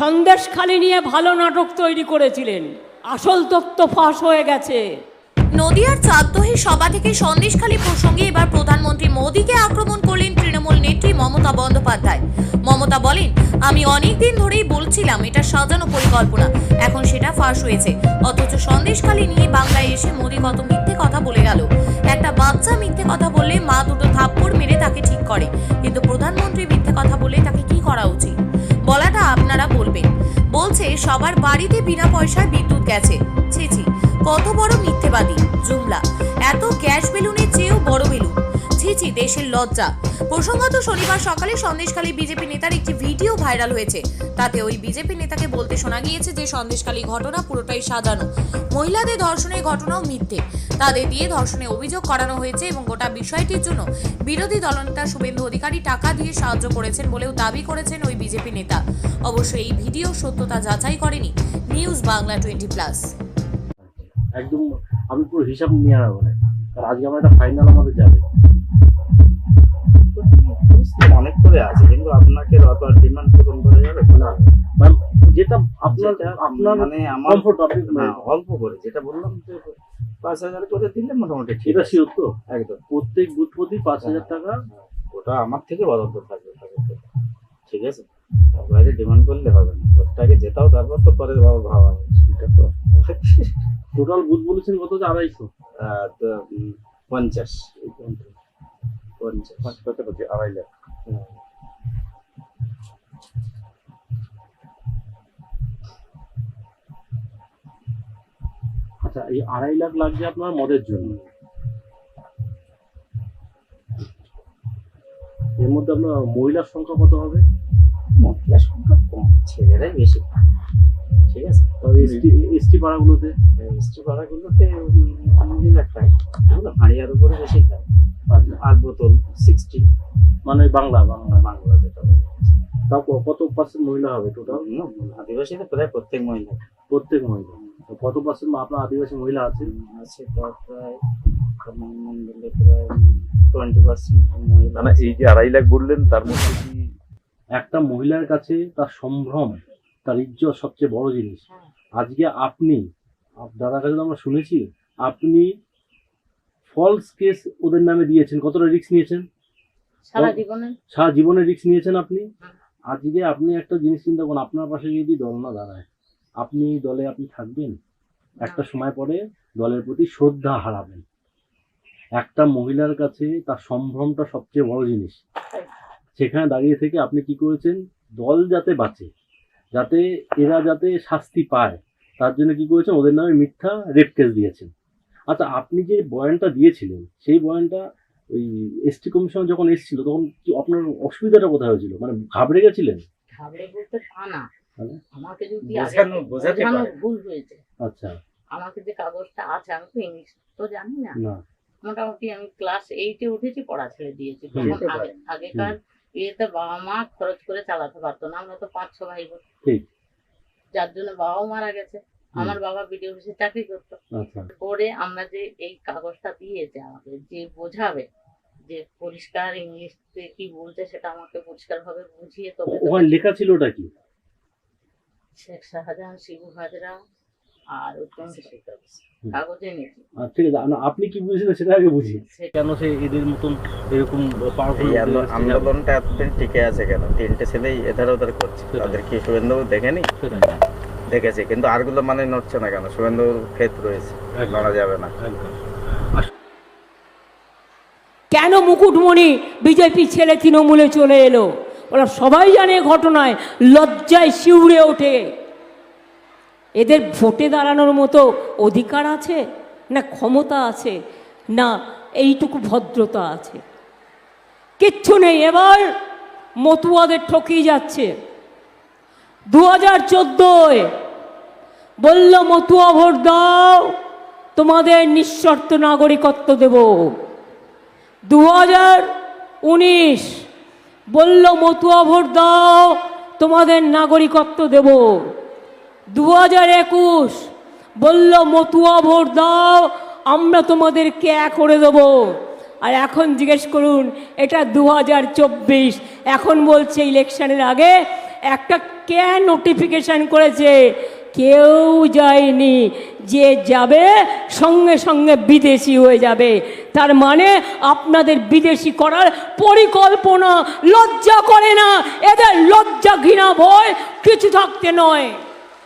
সন্দেশখালি নিয়ে ভালো নাটক তৈরি করেছিলেন। আসল তথ্য ফাঁস হয়ে গেছে। নদিয়ার চাঁদদহি সভা থেকে সন্দেশখালী প্রসঙ্গে এবার প্রধানমন্ত্রী মোদীকে আক্রমণ করলেন তৃণমূল নেত্রী মমতা বন্দ্যোপাধ্যায়। মমতা বলেন, আমি অনেক দিন ধরেই বলছিলাম এটা সাজানো পরিকল্পনা। এখন সেটা ফাঁস হয়েছে। অথচ সন্দেশখালী নিয়ে বাংলায় এসে মোদী কত মিথ্যে কথা বলে গেল। একটা বাচ্চা মিথ্যে কথা বললে মা দুটো থাপ্পড় মেরে তাকে ঠিক করে। কিন্তু প্রধানমন্ত্রী মিথ্যে কথা বলে তাকে কি করা উচিত? বলবেন বলছে, সবার বাড়িতে বিনা পয়সায় বিদ্যুৎ গেছে। ছি কত বড় মিথ্যেবাদী, জুমলা। এত গ্যাস বেলুনের চেয়েও বড় বেলুন। ছি, দেশের লজ্জা। প্রসঙ্গত শনিবার সকালে সন্দেশখালী বিজেপি নেতার একটি ভিডিও ভাইরাল হয়েছে। তাতে ওই বিজেপি নেতাকে বলতে শোনা গিয়েছে যে, সন্দেশখালী ঘটনা পুরোটাই সাজানো। মহিলাদের ধর্ষণের ঘটনাও মিথ্যে। তাদের দিয়ে ধর্ষণের অভিযোগ করানো হয়েছে এবং গোটা বিষয়টির জন্য বিরোধী দলনেতা শুভেন্দু অধিকারী টাকা দিয়ে সাহায্য করেছেন বলেও দাবি করেছেন ওই বিজেপি নেতা। অবশ্য এই ভিডিও সত্যতা যাচাই করেনি নিউজ বাংলা টোয়েন্টি প্লাস। একদম আমি পুরো হিসাব নিয়ে আনা মানে আর আজকে আমার একটা ফাইনাল আমাদের যাবে। অনেক করে আছে কিন্তু আপনাকে অত ডিমান্ড পূরণ করে যাবে না যেটা আপনার আপনার মানে আমার অল্প করে যেটা বললাম পাঁচ হাজার করে দিলে মোটামুটি ঠিক এটা আছে। শিওর তো? একদম। প্রত্যেক বুথ প্রতি পাঁচ হাজার টাকা? ওটা আমার থেকে বরাদ্দ থাকবে ঠিক আছে? বাইরে ডিমান্ড করলে হবে না। ওটাকে যেতাও তারপর তো পরে বাবা ভাবা। এটা তো টোটাল বুথ বলেছেন কত? যে আড়াইশো পঞ্চাশ। পঞ্চাশ। কত আড়াই লাখ। আচ্ছা এই আড়াই লাখ লাগছে আপনার মদের জন্য। এর মধ্যে আপনার মহিলার সংখ্যা কত হবে? মহিলা সংখ্যা কম ছেলেরাই বেশি। ঠিক আছে? তবে এসটি এসটি পাড়াগুলোতে মিষ্টি পাড়াগুলোতে মহিলা খায় এগুলো হাঁড়িয়ার উপরে বেশি খায়। আচ্ছা। বোতল সিক্সটি মানে বাংলা বাংলা। বাংলা যেটা বলে। তাও কত পার্সেন্ট মহিলা হবে টোটাল না, প্রায় প্রত্যেক মহিলা। প্রত্যেক মহিলা। কত পার্সেন্ট আপনার আদিবাসী মহিলা আছে আছে প্রায় মন্ডলে প্রায় টোয়েন্টি পার্সেন্ট মহিলা না না এই যে আড়াই লাখ বললেন তার মধ্যে কি একটা মহিলার কাছে তার সম্ভ্রম তার ইজ্জত সবচেয়ে বড় জিনিস। আজকে আপনি দাদার কাছে তো আমরা শুনেছি আপনি ফলস কেস ওদের নামে দিয়েছেন। কতটা রিস্ক নিয়েছেন? সারা জীবনে? সারা জীবনে রিস্ক নিয়েছেন আপনি? আজকে আপনি একটা জিনিস চিন্তা করুন আপনার পাশে যদি দল না দাঁড়ায় আপনি দলে আপনি থাকবেন একটা সময় পরে দলের প্রতি শ্রদ্ধা হারাবেন। একটা মহিলার কাছে তার সম্ভ্রমটা সবচেয়ে বড় জিনিস। সেখানে দাঁড়িয়ে থেকে আপনি কি করেছেন? দল যাতে বাঁচে যাতে এরা যাতে শাস্তি পায় তার জন্য কি করেছেন? ওদের নামে মিথ্যা রেপ কেস দিয়েছেন। আচ্ছা আপনি যে বয়ানটা দিয়েছিলেন সেই বয়ানটা ওই এসটি কমিশন যখন এসেছিল তখন কি আপনার অসুবিধাটা কোথায় হয়েছিল? মানে ঘাবড়ে গেছিলেন? ঘাবড়ে বলতে তা না? আমাকে যদি বোঝানো আগে বোঝাতে বোঝানো পারে। ভুল হয়েছে। আচ্ছা। আমাকে যে কাগজটা আছে আমি তো ইংলিশ তো জানি না। না। মোটামুটি আমি ক্লাস এইটে উঠেছি পড়া ছেড়ে দিয়েছি। তখন আগেকার ইয়েতে বাবা মা খরচ করে চালাতে পারতো না আমরা তো পাঁচ ছ ভাই বোন। যার জন্য বাবাও মারা গেছে। আমার বাবা বিডিও অফিসে চাকরি করতো। আচ্ছা। করে আমরা যে এই কাগজটা দিয়েছে আমাকে যে বোঝাবে যে পরিষ্কার ইংলিশে কি বলছে সেটা আমাকে পরিষ্কার ভাবে বুঝিয়ে তবে তো লেখা ছিল ওটা কি? শেখ শাহজাহান শিবু হাজরা আর উত্তম কাগজে নিয়েছি। আচ্ছা, ঠিক আছে আপনি কি বুঝেছিলেন সেটা আগে বুঝি। কেন সে এদের মতন এরকম পাওয়ারফুল আন্দোলনটা এতদিন টিকে আছে কেন? তিনটে ছেলেই এধার ওধার করছে। সেটাই। তাদের কি শুভেন্দু দেখেনি? দেখেছে কিন্তু আরগুলো মানে নড়ছে না কেন? শুভেন্দুর ক্ষেত রয়েছে নড়া যাবে না। কেন মুকুটমণি বিজেপি ছেলে তৃণমূলে চলে এলো? ওরা সবাই জানে ঘটনায়, লজ্জায় শিউরে ওঠে। এদের ভোটে দাঁড়ানোর মতো অধিকার আছে না ক্ষমতা আছে না এইটুকু ভদ্রতা আছে? কিচ্ছু নেই, এবার মতুয়াদের ঠকিয়ে যাচ্ছে। দু হাজার চোদ্দোয় বলল, মতুয়া ভোট দাও, তোমাদের নিঃশর্ত নাগরিকত্ব দেবো। দু হাজার উনিশ বলল, মতুয়া ভোট দাও, তোমাদের নাগরিকত্ব দেব। দু হাজার একুশ, বলল, মতুয়া ভোট দাও, আমরা তোমাদের কে করে দেব। আর এখন জিজ্ঞেস করুন, এটা দু হাজার চব্বিশ, এখন বলছে ইলেকশনের আগে একটা কে নোটিফিকেশন করেছে? কেউ যায়নি। যে যাবে, সঙ্গে সঙ্গে বিদেশি হয়ে যাবে। তার মানে আপনাদের বিদেশি করার পরিকল্পনা লজ্জা করে না। এদের লজ্জা ঘৃণা ভয় কিছু থাকতে নয়।